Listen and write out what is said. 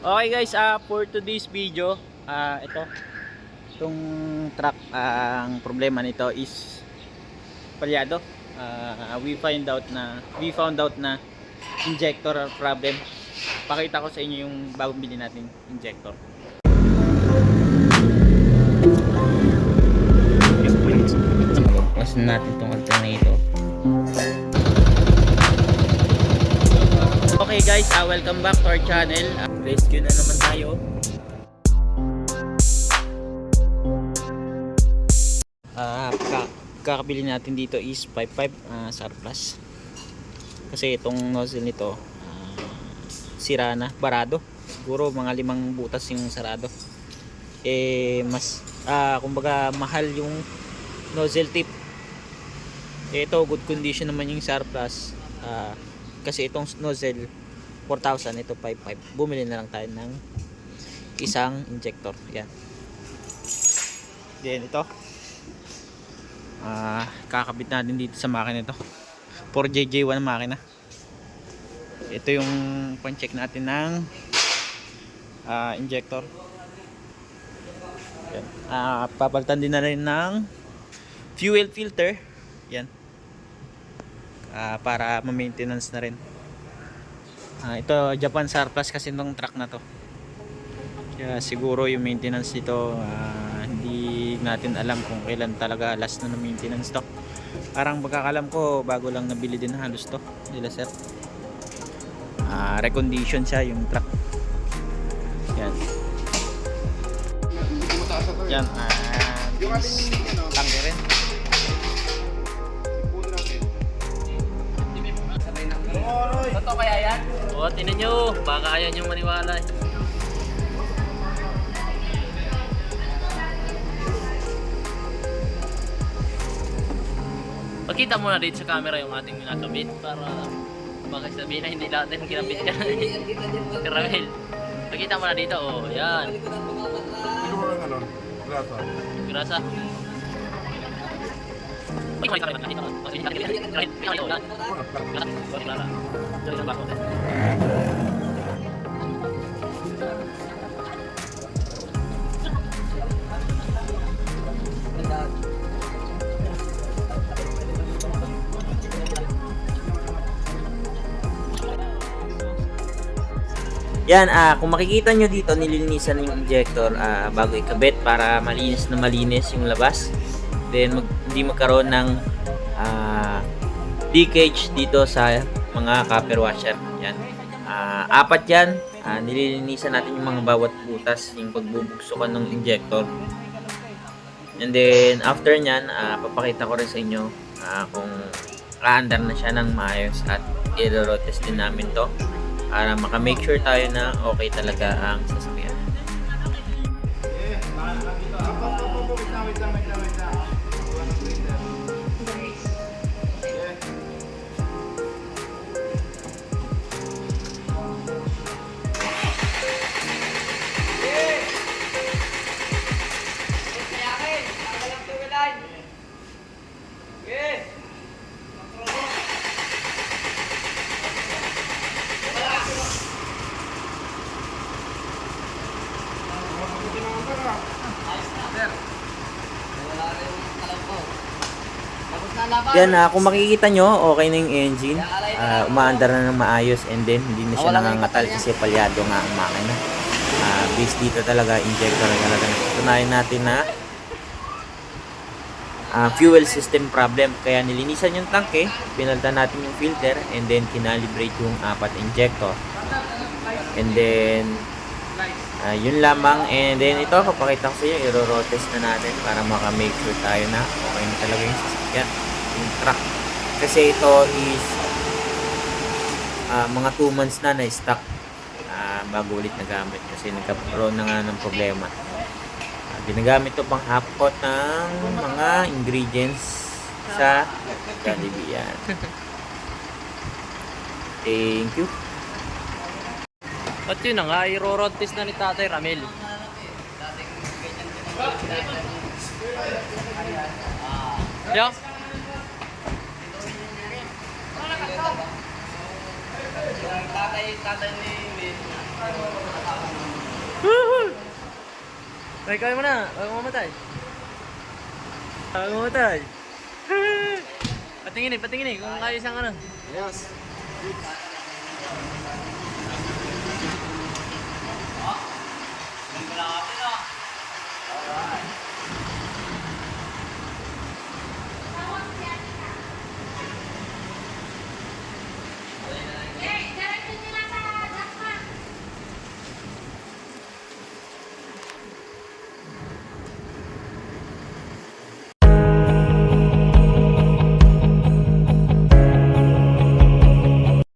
Okay guys, ah for today's video, ah ito itong truck ah, ang problema nito is palyado. Ah, we find out na we found out na injector problem. Pakita ko sa inyo yung bagong bili nating injector. Pasin natin itong alternator. Okay guys, ah, welcome back to our channel. Ah, rescue na naman tayo. Ah, ka kakabili natin dito is 55 ah, surplus. Kasi itong nozzle nito ah, sira na, barado. Siguro mga limang butas yung sarado. Eh mas ah, kumbaga mahal yung nozzle tip. Ito good condition naman yung surplus. Ah, kasi itong nozzle 4,000 ito 5,500 bumili na lang tayo ng isang injector. Yan. Then ito. Ah kakabit natin dito sa makina ito. 4JJ1 makina. Ito yung pan check natin ng ah, injector. Yan. Ah, papalitan din na rin ng fuel filter. Yan. Ah, para ma-maintenance na rin. Ah, ito Japan surplus kasi itong truck na to. Kaya siguro yung maintenance nito ah, hindi natin alam kung kailan talaga last na ng maintenance to. Parang pagkakalam ko bago lang nabili din halos to nila sir. Ah, recondition siya yung truck. Yan. Yan. Ah, Yung ating ano, tangke rin. Oo, tinan nyo. Baka ayaw nyo maniwala eh. Pakita mo na dito sa camera yung ating nakabit para baka sabihin na hindi natin kinabit ka. Caramel. Pakita mo na dito. Oh, yan. Sino mo ng ano? Grasa. Grasa. Yan, ah, kung makikita nyo dito, nililinisan yung injector ah, bago ikabit para malinis na malinis yung labas. Then, mag, hindi magkaroon ng ah, leakage dito sa mga copper washer. Yan. Ah, apat yan. Ah, nililinisan natin yung mga bawat butas, yung pagbubuksukan ng injector. And then, after nyan, ah, papakita ko rin sa inyo ah, kung kaandar na siya ng maayos at i-road test din namin to para maka-make sure tayo na okay talaga ang sasakyan. Apo, wait lang, wait lang, wait lang, Yan na, kung makikita nyo, okay na yung engine. Ah, umaandar na ng maayos and then hindi na siya nangangatal kasi palyado nga ang makina. Ah, based dito talaga, injector na talaga. Tunayan natin na ah, fuel system problem. Kaya nilinisan yung tanke, pinaltan natin yung filter, and then kinalibrate yung apat injector. And then, ah, yun lamang. And then ito, papakita ko sa inyo, test na natin para maka-make sure tayo na okay na talaga yung sasakyan, yung truck. Kasi ito is ah, mga 2 months na na-stock ah, bago ulit nagamit kasi nagkaroon na nga ng problema. Ah, ginagamit to pang hapot ng mga ingredients sa Jollibee yan. Thank you. At yun na nga, i-road test na ni Tatay Ramel. Yeah. tatay, tatay ni Ay, kaya mo na. Huwag mamatay. Huwag mamatay. patingin eh, patingin eh. Kung kaya isang ano. Yes. Oh, hindi ko na oh. Alright.